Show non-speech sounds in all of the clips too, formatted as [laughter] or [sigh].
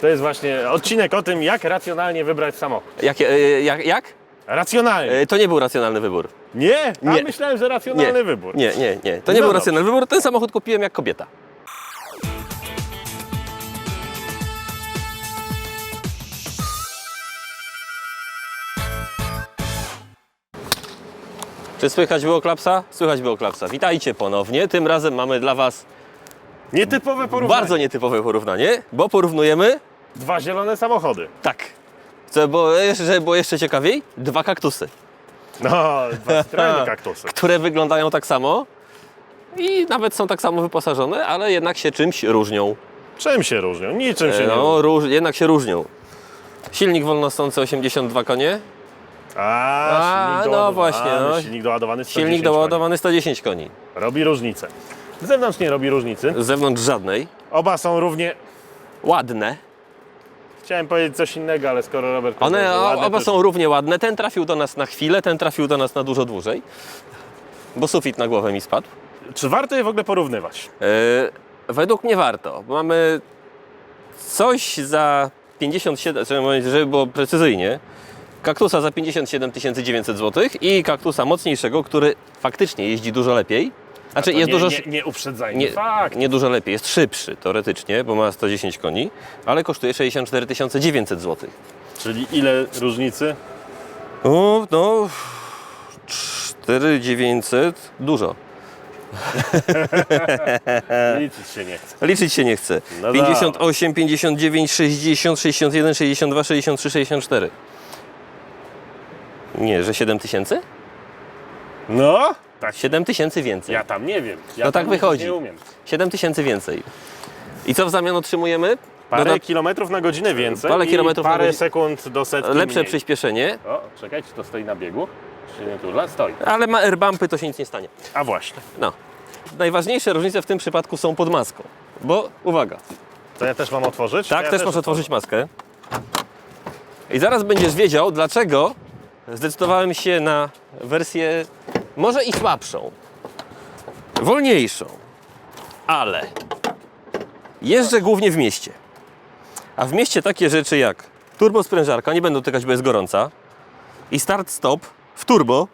To jest właśnie odcinek o tym, jak racjonalnie wybrać samochód. Jak, e, jak, jak? Racjonalnie. E, To nie był racjonalny wybór. Nie? A nie. myślałem, że racjonalny nie, wybór. Nie, nie, nie. To No nie był dobrze. racjonalny wybór. Ten samochód kupiłem jak kobieta. Czy słychać było klapsa? Słychać było klapsa. Witajcie ponownie. Tym razem mamy dla Was Nietypowe porównanie. bardzo nietypowe porównanie, bo porównujemy Dwa zielone samochody. tak. Co było, żeby było jeszcze ciekawiej? Dwa kaktusy, No, dwa [laughs] skrajne kaktusy. które wyglądają tak samo i nawet są tak samo wyposażone, ale jednak się czymś różnią. Czym się różnią? Niczym się nie różnią. No, róż, jednak się różnią. Silnik wolnostący 82 konie, A, A, silnik no doładowany, właśnie, no. Silnik doładowany 110 silnik doładowany 110 koni. koni. Robi różnicę. Z zewnątrz nie robi różnicy. Z zewnątrz żadnej. Oba są równie... Ładne. Chciałem powiedzieć coś innego, ale skoro Robert... One o- oba to- są równie ładne. Ten trafił do nas na chwilę, ten trafił do nas na dużo dłużej. Bo sufit na głowę mi spadł. Czy warto je w ogóle porównywać? Yy, według mnie warto. bo Mamy coś za 57, żeby mówić, żeby było precyzyjnie, kaktusa za 57 900 zł i kaktusa mocniejszego, który faktycznie jeździ dużo lepiej. Znaczy To jest nie, dużo... Nie, nie uprzedzajmy. Nie, Fakt. nie dużo lepiej, jest szybszy teoretycznie, bo ma 110 koni, ale kosztuje 64 900 zł. Czyli ile różnicy? O, no, 4900, dużo. [laughs] Liczyć się nie chce. Liczyć się nie chce. No 58, 59, 60, 61, 62, 63, 64. Nie, że 7 tysięcy? No? Tak. 7 tysięcy więcej. Ja tam nie wiem. Ja No tak wychodzi. Nie umiem. 7 tysięcy więcej. I co w zamian otrzymujemy? Parę Dodat- kilometrów na godzinę więcej Parę kilometrów parę godzinę. sekund do setki Lepsze mniej. przyspieszenie, O, czekaj, czy to stoi na biegu? Czy nie turla? Stoi. ale ma airbumpy, to się nic nie stanie. A właśnie. No. Najważniejsze różnice w tym przypadku są pod maską. Bo, uwaga, To ja też mam otworzyć? tak, ja też możesz otworzyć maskę. I zaraz będziesz wiedział, dlaczego zdecydowałem się na wersję może i słabszą, wolniejszą, ale jeżdżę głównie w mieście. A w mieście takie rzeczy jak turbosprężarka, nie będę dotykać, bo jest gorąca, i start-stop w turbo,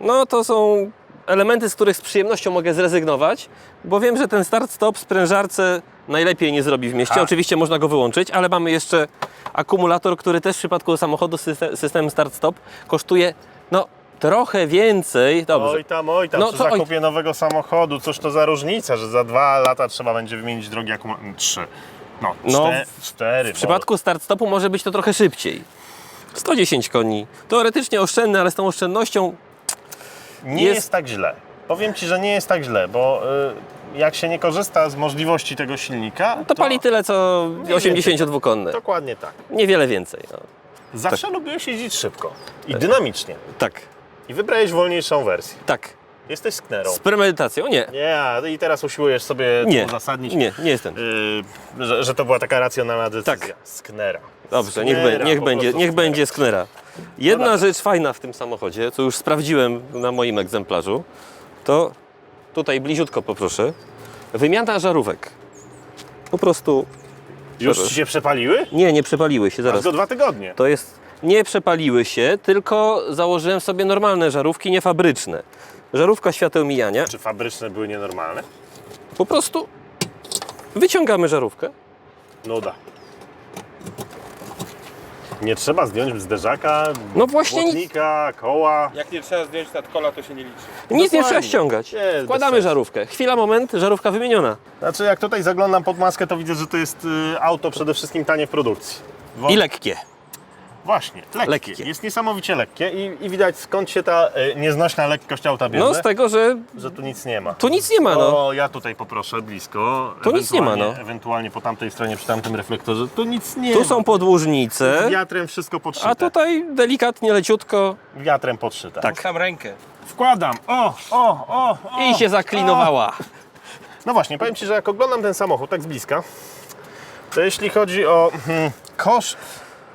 no to są elementy, z których z przyjemnością mogę zrezygnować, bo wiem, że ten start-stop sprężarce najlepiej nie zrobi w mieście. A. Oczywiście można go wyłączyć, ale mamy jeszcze akumulator, który też w przypadku samochodu z syste- systemem start-stop kosztuje no trochę więcej. Dobrze. Oj tam, oj tam, No przy co, oj- zakupie nowego samochodu, cóż to za różnica, że za dwa lata trzeba będzie wymienić drogi akumulator. Trzy. No, No, czte, cztery. W przypadku start-stopu może być to trochę szybciej. 110 koni. Teoretycznie oszczędny, ale z tą oszczędnością Nie jest- jest... tak źle. Powiem Ci, że nie jest tak źle, bo y, jak się nie korzysta z możliwości tego silnika, to pali tyle co Mniej 82-konne. Dokładnie tak. Niewiele więcej. No. Zawsze lubiłeś jeździć szybko i dynamicznie. Tak, I wybrałeś wolniejszą wersję. tak. Jesteś sknerą. Z premedytacją? Nie. Nie, a i teraz usiłujesz sobie Nie, uzasadnić, nie, nie jestem. y, że, że to była taka racjonalna decyzja. Tak. Sknera. Dobrze, niech, Sknera, be, niech, będzie, niech sknera. będzie sknera. Jedna dobra. rzecz fajna w tym samochodzie, co już sprawdziłem na moim egzemplarzu, to tutaj bliziutko poproszę, wymiana żarówek. Po prostu, Już. Ci się przepaliły? nie, nie przepaliły się zaraz. go dwa tygodnie. To jest, nie przepaliły się, tylko założyłem sobie normalne żarówki, nie fabryczne. Żarówka świateł mijania. Czy fabryczne były nienormalne? Po prostu wyciągamy żarówkę. Nuda. Nie trzeba zdjąć zderzaka, No właśnie nic, błotnika, koła. Jak nie trzeba zdjąć nadkola, to się nie liczy. nic nie Dokładnie. trzeba ściągać. Nie, bez Wkładamy sensu. żarówkę. Chwila, moment, żarówka wymieniona. Znaczy jak tutaj zaglądam pod maskę, to widzę, że to jest y, auto przede wszystkim tanie w produkcji. Wo- I lekkie. Właśnie, lekkie. Lekkie. Jest niesamowicie lekkie i, i widać skąd się ta y, nieznośna lekkość auta bierze, No z tego, że że tu nic nie ma. tu nic nie ma, no. O, ja tutaj poproszę blisko. Tu nic nie ma, Ewentualnie- no. Ewentualnie po tamtej stronie, przy tamtym reflektorze, tu nic nie Tu ma. są podłużnice, Wiatrem wszystko podszyte. a tutaj delikatnie, leciutko Wiatrem podszyte. Tak. Sam rękę. Wkładam. O, o, o, o. i się zaklinowała. No właśnie, powiem Ci, że jak oglądam ten samochód tak z bliska, to jeśli chodzi o hmm, koszt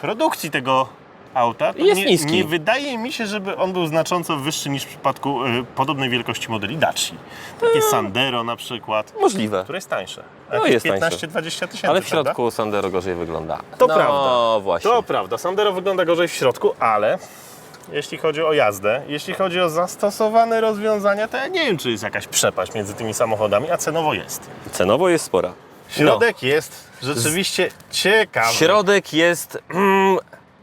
produkcji tego auta, to Jest nie, niski. nie wydaje mi się, żeby on był znacząco wyższy niż w przypadku y, podobnej wielkości modeli Daci. Takie Sandero na przykład, Możliwe. które jest tańsze. No jest tańszy. 15-20 tysięcy. Ale w prawda? środku Sandero gorzej wygląda. To no, prawda. właśnie. To prawda, Sandero wygląda gorzej w środku, ale jeśli chodzi o jazdę, jeśli chodzi o zastosowane rozwiązania, to ja nie wiem, czy jest jakaś przepaść między tymi samochodami, a cenowo jest. Cenowo jest spora. Środek jest rzeczywiście ciekawy. Środek jest mm,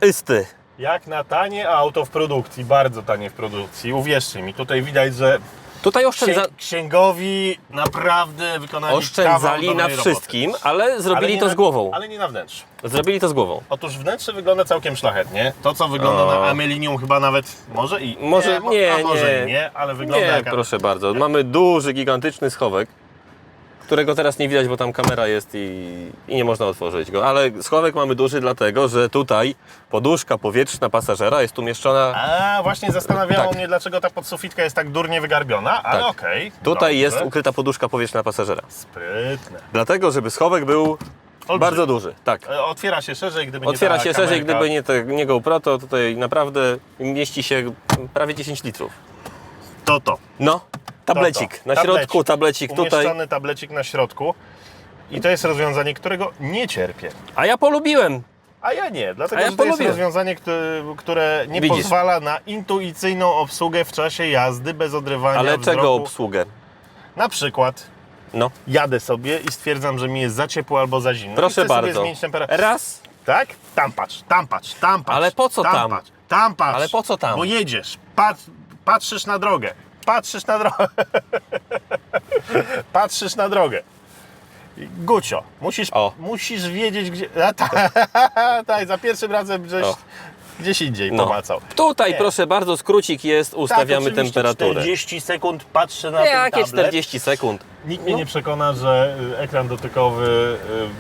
ysty. Jak na tanie auto w produkcji, bardzo tanie w produkcji. Uwierzcie mi, tutaj widać, że Tutaj oszczędza... księ- księgowi naprawdę wykonali kawał oszczędzali na dobrej wszystkim, roboty. ale zrobili Ale nie to na- z głową. Ale nie na wnętrzu. Zrobili to z głową. Otóż wnętrze wygląda całkiem szlachetnie. To, co wygląda na Amelinium chyba nawet, może i Może- mo- nie, a może nie. i nie, ale wygląda Nie, jak proszę bardzo. Mamy duży, gigantyczny schowek, którego teraz nie widać, bo tam kamera jest i, i nie można otworzyć go. Ale schowek mamy duży dlatego, że tutaj poduszka powietrzna pasażera jest umieszczona. A, właśnie zastanawiało Tak. mnie, dlaczego ta podsufitka jest tak durnie wygarbiona, ale Tak. okej. Tutaj dobrze. jest ukryta poduszka powietrzna pasażera. Sprytne. Dlatego, żeby schowek był bardzo duży. Tak. E, Otwiera się szerzej, gdyby Otwiera nie ta się szerzej, kamerka. gdyby nie, te, nie GoPro, to tutaj naprawdę mieści się prawie 10 litrów. To to. No, tablecik. To, to. Na środku tablecik tutaj. Umieszczony tablecik na środku. I to jest rozwiązanie, którego nie cierpię. A ja polubiłem. A ja nie, dlatego ja że to jest polubiłem. rozwiązanie, które, nie Widzisz. pozwala na intuicyjną obsługę w czasie jazdy bez odrywania Ale wzroku. czego obsługę? Na przykład No, jadę sobie i stwierdzam, że mi jest za ciepło albo za zimno. Proszę bardzo. zmienić temperaturę. Raz, Tak? Tam patrz, tam patrz, tam patrz. Ale po co tam? Patrz, tam patrz. Ale po co tam? Bo jedziesz, pat, patrzysz na drogę, patrzysz na drogę. patrzysz na drogę. Gucio, musisz, O. musisz wiedzieć gdzie... Tak, tak, [laughs] za pierwszym razem żeś O. gdzieś indziej no. pomacał. Tutaj Nie. proszę bardzo, skrócik jest, ustawiamy tak, temperaturę. 40 sekund patrzę na ten Jakie tablet. 40 sekund? Nikt mnie nie przekona, że y, ekran dotykowy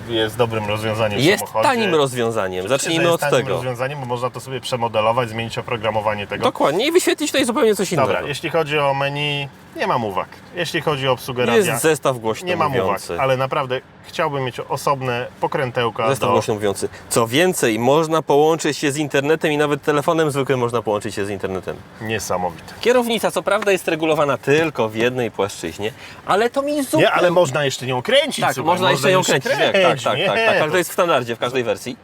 y, jest dobrym rozwiązaniem w Jest samochodzie. tanim rozwiązaniem. Że Zacznijmy jest od tanim tego. rozwiązaniem, bo można to sobie przemodelować, zmienić oprogramowanie tego. Dokładnie i wyświetlić tutaj zupełnie coś innego. Dobra, jeśli chodzi o menu, nie mam uwag. Jeśli chodzi o obsługę radia, Jest zestaw głośno nie mam mówiący. uwag, ale naprawdę chciałbym mieć osobne pokrętełka Zestaw do... głośno mówiący. Co więcej, można połączyć się z internetem i nawet telefonem zwykłym można połączyć się z internetem. Niesamowite. Kierownica co prawda jest regulowana tylko w jednej płaszczyźnie, ale to mi zupełnie... Nie, ale można jeszcze nią kręcić. Tak, słuchaj, można jeszcze ją kręcić. Tak, tak, tak, tak, nie, tak, tak, ale to jest w standardzie w każdej wersji.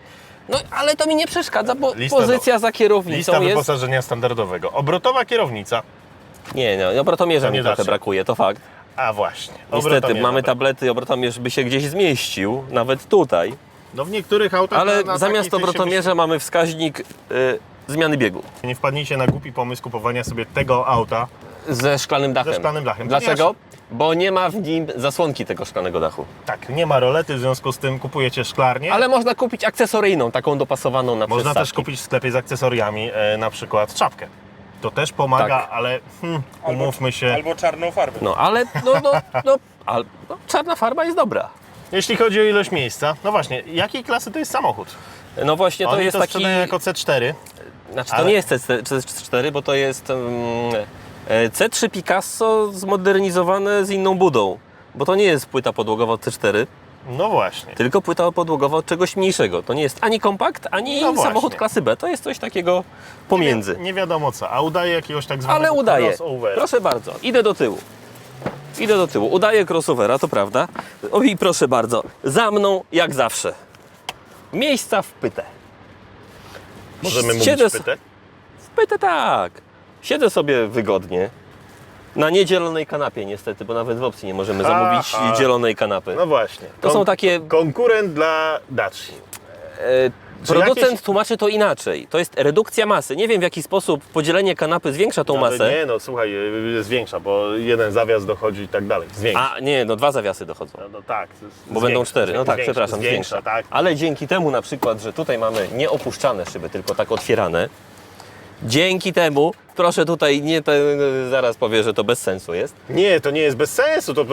No, ale to mi nie przeszkadza, bo Lista pozycja za kierownicą Lista jest... wyposażenia standardowego. Obrotowa kierownica. Nie, nie, obrotomierza To mi nie trochę brakuje, to fakt. A właśnie. Niestety, mamy tablety, obrotomierz by się gdzieś zmieścił, nawet tutaj, No w niektórych autach ale na, na zamiast obrotomierza mamy wskaźnik y, zmiany biegu Nie wpadnijcie na głupi pomysł kupowania sobie tego auta. Ze szklanym dachem. Ze szklanym dachem. Dlaczego? Bo nie ma w nim zasłonki tego szklanego dachu. Tak, nie ma rolety, w związku z tym kupujecie szklarnię. Ale można kupić akcesoryjną, taką dopasowaną na Można też przystawki. kupić w sklepie z akcesoriami, e, na przykład czapkę. To też pomaga, Tak. ale hmm, umówmy się. Albo czarną farbę. No ale no, no, no, al, no, czarna farba jest dobra. Jeśli chodzi o ilość miejsca, no właśnie, jakiej klasy to jest samochód? No właśnie to Oni jest to taki. sprzedają jako C4. Znaczy to ale- nie jest C4, bo to jest mm, C3 Picasso zmodernizowane z inną budą. Bo to nie jest płyta podłogowa od C4, No właśnie. tylko płyta podłogowa od czegoś mniejszego. To nie jest ani kompakt, ani No samochód klasy B. To jest coś takiego pomiędzy. Nie, nie wiadomo co, a udaje jakiegoś tak zwanego Ale udaje. crossover. Proszę bardzo, idę do tyłu. Idę do tyłu. Udaję crossovera, to prawda. O i proszę bardzo, za mną jak zawsze. Miejsca w pytę. Możemy mówić Siedzę s- pytę? W pytę tak. Siedzę sobie wygodnie. Na niedzielonej kanapie niestety, bo nawet w opcji nie możemy zamówić dzielonej kanapy. No właśnie. To są takie... Konkurent dla Daci. E, producent jakieś- tłumaczy to inaczej. To jest redukcja masy. Nie wiem w jaki sposób podzielenie kanapy zwiększa tą Ale masę. Nie, no słuchaj, y, zwiększa, bo jeden zawias dochodzi i tak dalej. Zwiększa. A nie, no dwa zawiasy dochodzą. No, no tak. z- Bo zwiększa, będą cztery. No tak, zwiększa, przepraszam, zwiększa. tak. Ale dzięki temu na przykład, że tutaj mamy nieopuszczane szyby, tylko tak otwierane, dzięki temu, proszę tutaj nie te, zaraz powie, że to bez sensu jest. Nie, to nie jest bez sensu, to y,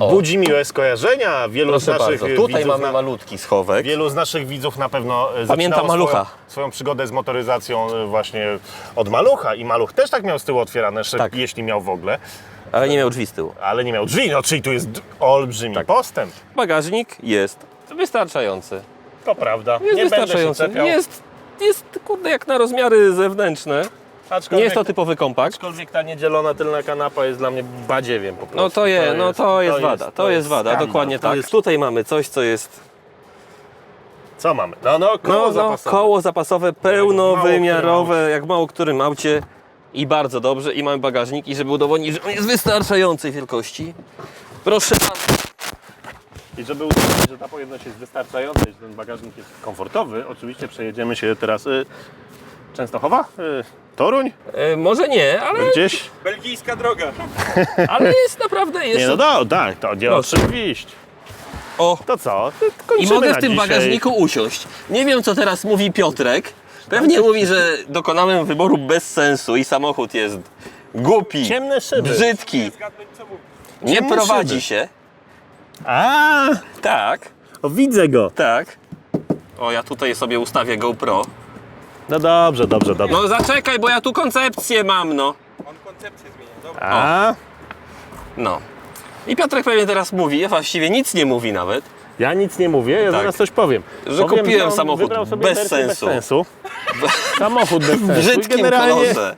O. budzi miłe skojarzenia. Wielu z Proszę naszych bardzo, tutaj mamy na, malutki schowek. Wielu z naszych widzów na pewno y, Pamięta Malucha. Swoją, swoją przygodę z motoryzacją y, właśnie od Malucha i Maluch też tak miał z tyłu otwierane Tak. jeśli miał w ogóle, Ale nie miał drzwi z tyłu. ale nie miał drzwi, no czyli tu jest olbrzymi Tak. postęp. Bagażnik jest wystarczający. To prawda, Jest nie będę się wystarczający. Jest, jest kurde jak na rozmiary zewnętrzne. Aczkolwiek, Nie jest to typowy kompakt. aczkolwiek ta niedzielona tylna kanapa jest dla mnie badziewiem po prostu. No to, je, no to jest wada, to jest wada, skandal. dokładnie To tak. jest- Tutaj mamy coś, co jest Co mamy? No, no, koło no, no, zapasowe. koło zapasowe pełnowymiarowe, jak mało którym aucie i bardzo dobrze. I mamy bagażnik i żeby udowodnić, że on jest wystarczającej wielkości. Proszę. I żeby udowodnić, że ta pojemność jest wystarczająca i że ten bagażnik jest komfortowy, oczywiście przejedziemy się teraz y, Częstochowa? Y, Toruń? E, może nie, ale, Gdzieś? Belgijska droga. [laughs] ale jest naprawdę jest. Nie, no do, tak, to nie Proszę. oczywiście. o, To co? I kończymy mogę na w tym dzisiaj. bagażniku usiąść. Nie wiem, co teraz mówi Piotrek. Pewnie mówi, że dokonałem wyboru bez sensu i samochód jest głupi, Ciemne szyby. brzydki, Zgadnąć co mówi. nie Ciemne prowadzi szyby. się. A, Tak, o, widzę go. tak. O, ja tutaj sobie ustawię GoPro. No dobrze, dobrze, dobrze. No zaczekaj, bo ja tu koncepcję mam, no. On koncepcję zmienia. Dobra. A, No. I Piotrek pewnie teraz mówi, a właściwie nic nie mówi nawet. ja nic nie mówię, ja Tak. zaraz coś powiem. Że powiem, kupiłem on samochód wybrał sobie bez wersję sensu. bez sensu. [laughs] Samochód bez W sensu. I brzydkim generalnie- kolorze.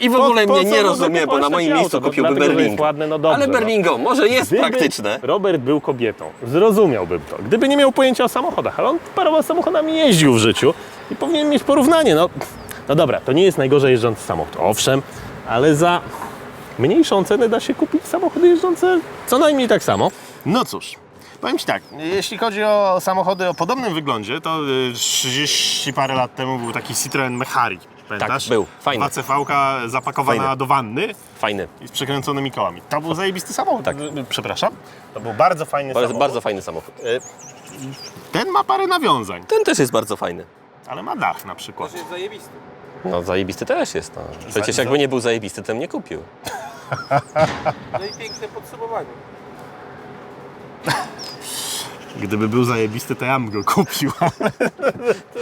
I w ogóle po mnie co nie rozumie, bo na moim miejscu kupiłby Berlingo. ładne, no dobrze, Ale no. Berlingo może jest Gdyby praktyczne. Robert był kobietą, zrozumiałbym to. Gdyby nie miał pojęcia o samochodach, ale on parował samochodami jeździł w życiu i powinien mieć porównanie. No, no dobra, to nie jest najgorzej jeżdżący samochód, owszem, ale za mniejszą cenę da się kupić samochody jeżdżące co najmniej tak samo. No cóż, powiem Ci tak, jeśli chodzi o samochody o podobnym wyglądzie, to y, 30 parę lat temu był taki Citroen Mehari. Pamiętasz? był. Fajny. 2CV zapakowana Fajny. do wanny Fajny. i z przekręconymi kołami. To był zajebisty samochód. Tak. Przepraszam. To był bardzo fajny jest samochód. bardzo fajny samochód. Y, Ten ma parę nawiązań, Ten też jest bardzo fajny. ale ma dach na przykład. Też jest zajebisty. No zajebisty też jest. No. Przecież jakby nie był zajebisty, to bym nie kupił. [laughs] No i piękne podsumowanie. Gdyby był zajebisty, to ja bym go kupił.